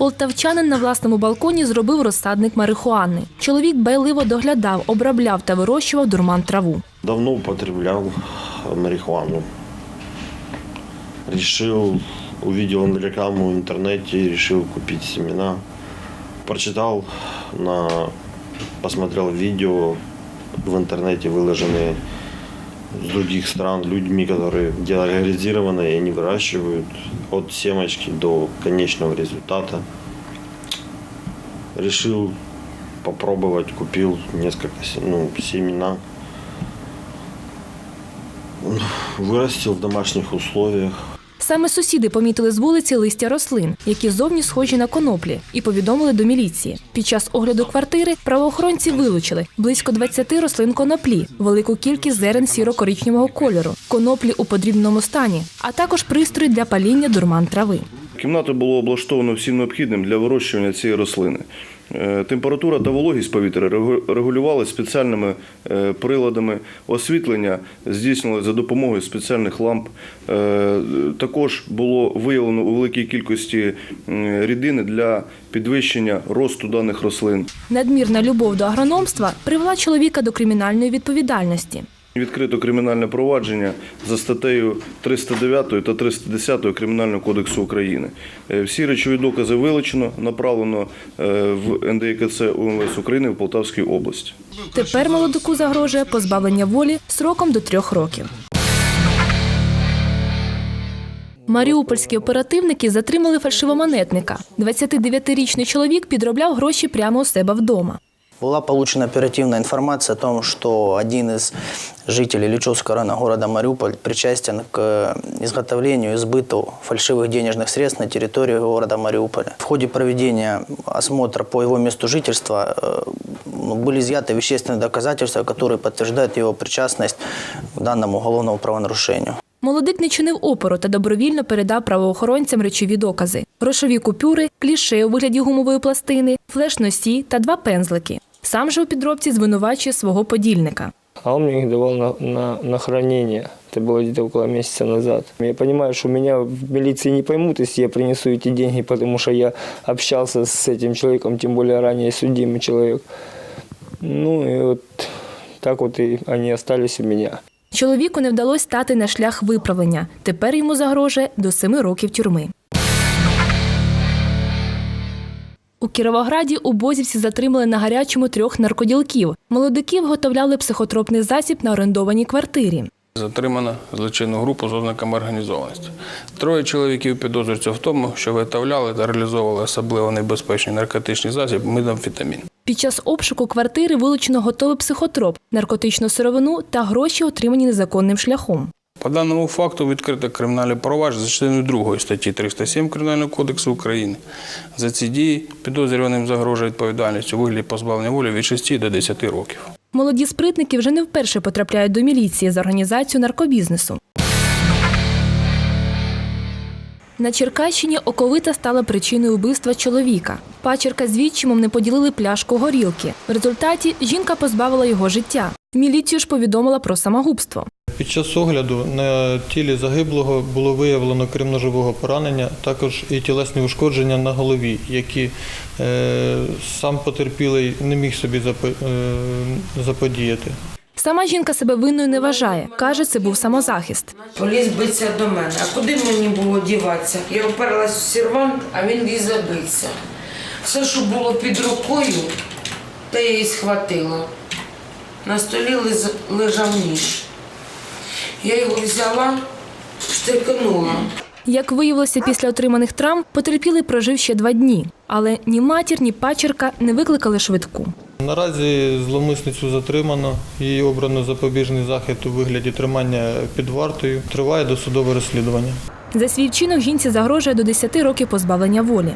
Полтавчанин на власному балконі зробив розсадник марихуани. Чоловік байливо доглядав, обробляв та вирощував дурман траву. Давно употреблял марихуану. Решил, увидел рекламу в интернете, решил купить семена. Прочитал, на, посмотрел видео в интернете, выложенные с других стран людьми, которые диалогизированы, и они выращивают от семечки до конечного результата. Решил попробовать, купил несколько ну, семена. Вырастил в домашних условиях. Саме сусіди помітили з вулиці листя рослин, які зовні схожі на коноплі, і повідомили до міліції. Під час огляду квартири правоохоронці вилучили близько 20 рослин коноплі, велику кількість зерен сіро-коричневого кольору, коноплі у подрібному стані, а також пристрій для паління дурман трави. Кімнату було облаштовано всім необхідним для вирощування цієї рослини. Е, Температура та вологість повітря регу- регулювалися спеціальними е, приладами. Освітлення здійснювалося за допомогою спеціальних ламп. Е, Також було виявлено у великій кількості рідини для підвищення росту даних рослин. Надмірна любов до агрономства привела чоловіка до кримінальної відповідальності. Відкрито кримінальне провадження за статтею 309 та 310 Кримінального кодексу України. Е, Всі речові докази вилучено, направлено е, в НДКЦ УМВС України в Полтавській області. Тепер молодику загрожує позбавлення волі сроком до трьох років. Маріупольські оперативники затримали фальшивомонетника. 29-річний чоловік підробляв гроші прямо у себе вдома. Была получена оперативная информация о том, что один из жителей Личевского района города Мариуполь причастен к э, изготовлению и сбыту фальшивых денежных средств на территории города Мариуполя. В ходе проведения осмотра по его месту жительства э, ну, были изъяты вещественные доказательства, которые подтверждают его причастность к данному уголовному правонарушению. Молодик не чинив опору та добровільно передав правоохоронцям речові докази: грошові купюри, кліше у вигляді гумової пластини, флеш-носі та два пензлики. Сам же у підробці звинувачує свого подільника. А он мне их давал на, на, на хранение. Это было где-то около месяца назад. Я понимаю, что меня в милиции не поймут, если я принесу эти деньги, потому что я общался с этим человеком, тем более ранее судимый человек. Ну и вот так вот и они остались у меня. Чоловіку не вдалося стати на шлях виправлення. Тепер йому загрожує до семи років тюрми. У Кіровограді у Бозівці затримали на гарячому трьох наркоділків. Молодики виготовляли психотропний засіб на орендованій квартирі. Затримано злочинну групу з ознаками організованості. Троє чоловіків підозрюються в тому, що виготовляли та реалізовували особливо небезпечний наркотичний засіб мидамфетамін. Під час обшуку квартири вилучено готовий психотроп, наркотичну сировину та гроші, отримані незаконним шляхом. По даному факту відкрито кримінальне провадження за частиною 2 статті 307 Кримінального кодексу України. За ці дії підозрюваним загрожує відповідальність у вигляді позбавлення волі від 6 до 10 років. Молоді спритники вже не вперше потрапляють до міліції за організацію наркобізнесу. На Черкащині оковита стала причиною вбивства чоловіка. Пачерка з відчимом не поділили пляшку горілки. В результаті жінка позбавила його життя. Міліцію ж повідомила про самогубство. Під час огляду на тілі загиблого було виявлено крім ножового поранення, також і тілесні ушкодження на голові, які е, сам потерпілий не міг собі е, заподіяти. Сама жінка себе винною не вважає. Каже, це був самозахист. Поліз битися до мене. А куди мені було діватися? Я оперлась в сервант, а він ліз забитися. Все, що було під рукою, те я і схватила. На столі лиз- лежав ніж. Я його взяла, штикнула. Як виявилося після отриманих травм, потерпілий прожив ще два дні. Але ні матір, ні пачерка не викликали швидку. Наразі зловмисницю затримано, їй обрано запобіжний захід у вигляді тримання під вартою. Триває досудове розслідування. За свій вчинок жінці загрожує до 10 років позбавлення волі.